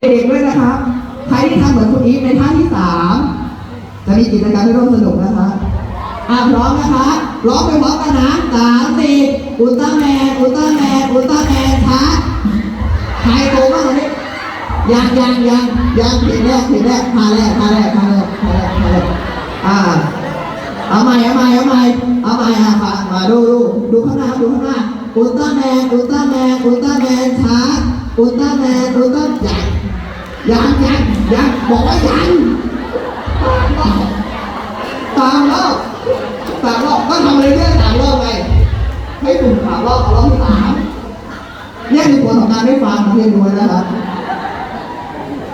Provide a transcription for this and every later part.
เด็กด้วยนะครับใครที่ทำเหมือนคุณอีฟในท่าที่สามจะมีกิจกรรมให้ร่วมสนุกนะคะอะพร้อมนะคะร้องไปพร้อมกันนะสามสี่อุลตร้าแมนอุลตร้าแมนอุลตร้าแมนช้าใครโกงบ้างตอนนี้ยังยังยังยังเพลงแรกเพลงแรกพาแรกพาแรกพาแรกพาแรกพาแรกอ่าเอาใหม่เอาใหม่เอาใหม่เอาใหม่อะมามาดูดูดูข้างหน้าดูข้างหน้าอุลตร้าแมนอุลตร้าแมนอุลตร้าแมนช้าอุลตร้าแมนอุลตร้ายัง ยังยังยังบอกว่ายังสามรอบสามรอบก็ทำอะไรเรื่ยๆสามรอบไงให้กลุ่มสามรอบเอารอบที่สามเนี่ยคือผลของการไม่ฟังเรียนรู้นะครับ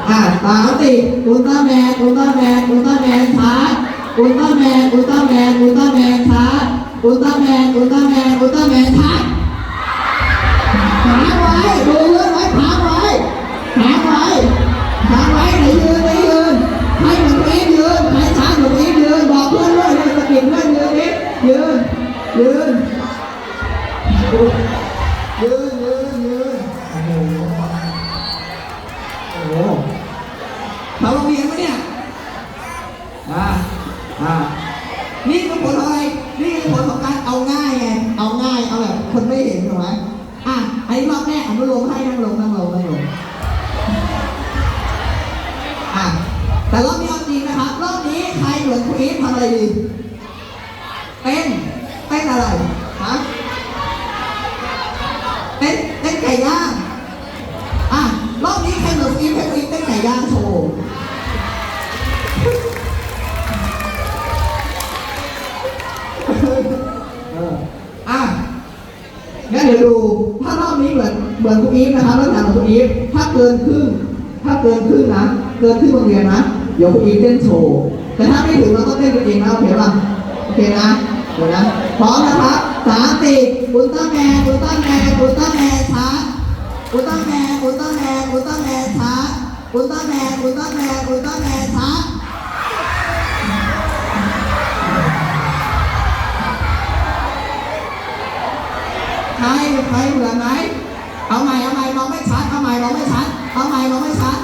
อ่าสามสี่อุลตร้าแมนอุลตร้าแมนอุลตร้าแมนช้าอุลตร้าแมนอุลตร้าแมนอุลตร้าแมนช้าอุลตร้าแมนอุลตร้าแมนอุลตร้าแมนช้า ถาโรงเรียนปะเนี่ยอ่าอ่านี่คือผลของอะไร นี่คือผลของการเอาง่ายไง เอาง่าย เอาแบบคนไม่เห็นถูกไหมอะไอ้รอบแรกอนุโลมให้นั่งลงนั่งลงนั่งลงอะแต่รอบนี้เอาจริงนะครับ รอบนี้ใครเหมือนคุณอีฟทำอะไรดี ดดู ถ้ารอบนี้เหมือนเหมือนครูอีฟนะครับแล้วถามครูอีฟถ้าเกินครึ่ง ถ้าเกินครึ่งนะ เกินครึ่งโรงเรียนนะ เดี๋ยวคุณอีฟเต้นโชว์ แต่ถ้าไม่ถึงเราต้องเต้นกันเองนะโอเคป่ะโอเคนะเดี๋ยวนะพร้อมนะครับสามสี่อุลตร้าแมนอุลตร้าแมนอุลตร้าแมนช้าอุลตร้าแมนอุลตร้าแมนอุลตร้าแมนช้าอุลตร้าแมนอุลตร้าแมนอุลตร้าแมนช้า ใครใครเหมือนไหมเอาใหม่เอาใหม่มองไม่ชัดเอาใหม่มองไม่ชัดเอาใหม่มองไม่ชัด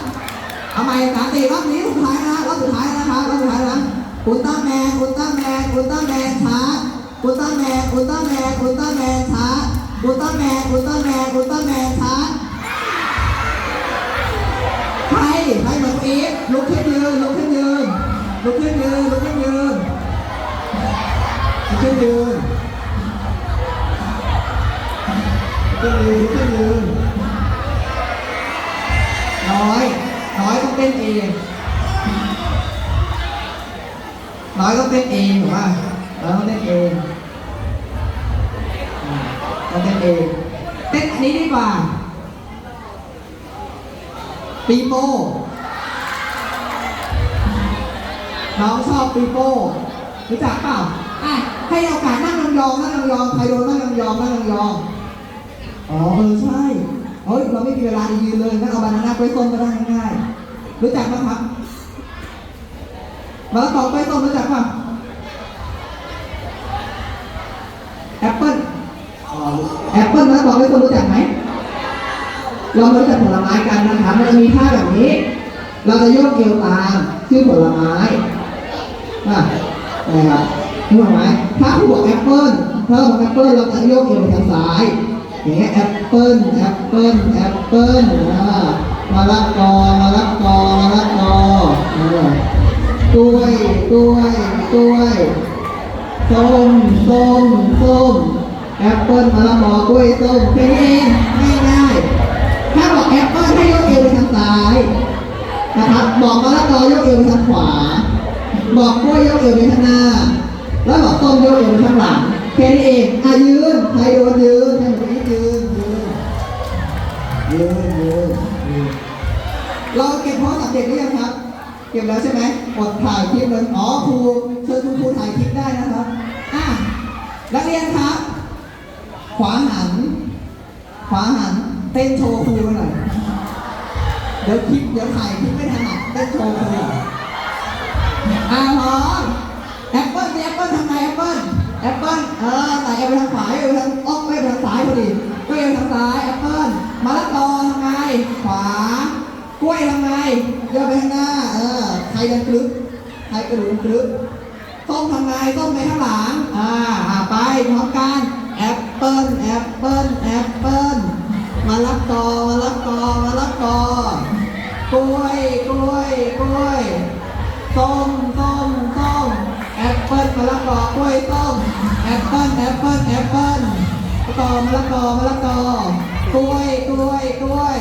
เอาใหม่สามสี่รอบนี้สุดท้ายนะรอบสุดท้ายนะครับรอบสุดท้ายนะอุลตร้าแมนอุลตร้าแมนอุลตร้าแมนช้าอุลตร้าแมนอุลตร้าแมนอุลตร้าแมนช้าอุลตร้าแมนอุลตร้าแมนอุลตร้าแมนช้าใครใครเหมือนอีฟลุกขึ้นยืนลุกขึ้นยืนลุกขึ้นยืนลุกขึ้นยืนลุกขึ้นยืน ขึ้นยืนลุกขึ้นยืนน้อย น้อยต้องเต้นเองน้อยต้องเต้นเองถูกป่ะน้อยต้องเต้นเองต้องเต้นเองเต้นอันนี้ดีกว่าปีโป้น้องชอบปีโป้รู้จักเปล่าอะให้โอกาสนั่งยองๆนั่งยองๆใครโดนนั่งยองๆนั่งยองๆ อ๋อเออใช่เฮ้ยเราไม่มีเวลายืนเลยงั้นเอาบานาน่าไปส้มก็ได้ง่ายๆรู้จักไหมครับมะละกอไปส้มรู้จักป่ะแอปเปิ้ลแอปเปิ้ลมะละกอไปส้มรู้จักไหมเรามารู้จักผลไม้กันนะครับมันจะมีท่าแบบนี้ เราจะโยกเอวตามชื่อผลไม้อะนะครับนึกออกไหมถ้าผู้บอกแอปเปิ้ลถ้าเราบอกแอปเปิ้ลเราจะโยกเอวไปทางซ้าย อย่างเงี้ยแอปเปิ้ลแอปเปิ้ลแอปเปิ้ลอ่ามะละกอมะละกอมะละกอเออกล้วยกล้วยกล้วยส้มส้มส้มแอปเปิ้ลมะละกอกล้วยส้มแค่นี้เองง่ายถ้าบอกแอปเปิ้ลให้ยกเอวไปทางซ้ายนะครับบอกมะละกอยกเอวไปทางขวา บอกกล้วยยกเอวไปข้างหน้า แล้วบอกต้นยกเอวไปข้างหลัง แค่นี้เองอะยืนใครโดนยืนใคนนี้ยืนยืนยืนยืนยืนเราเก็บโทรศัพท์เด็กหรือยังครับ เก็บแล้วใช่ไหมกดถ่ายคลิปเลยอ๋อครูเชิญคุณครูถ่ายคลิปได้นะครับอะนักเรียนครับ ขวาหัน ขวาหัน เต้นโชว์ครูหน่อยเดี๋ยวคลิปเดี๋ยวถ่ายคลิปไม่ถนัดเต้นโชว์ครูอ่าพร้อมแอปเปิ้ลแอปเปิ้ลทำไงแอปเปิ้ลแอปเปิ้ล รเดินกรึบใครกระดูกกรึบส้มทำไงส้มไปข้างหลังอ่าอ่าไปพร้อมกันแอปเปิ้ลแอปเปิ้ลแอปเปิ้ลมะละกอมะละกอมะละกอกล้วยกล้วยกล้วยส้มส้มส้มแอปเปิ้ลมะละกอกล้วยส้มแอปเปิ้ลแอปเปิ้ลแอปเปิ้ลมะละกอมะละกอมะละกอกล้วยกล้วยกล้วย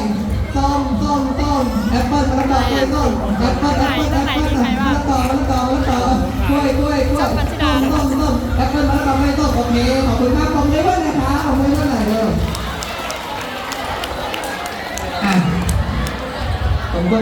ต้มต้มต้มแอปเปิ้ลมะละกอต้นต้มแอปเปิ้ลแอปเปิ้ลแอปเปิ้ลมะละอมะละกอมะละกอกล้วยกล้วยกล้วยต้มต้มต้นแอปเปิ้ลมะละกอไม่ต้มโอเคขอบคุณมากผมเลยว่านะคะผมเลยว่าไหนเลยผมก็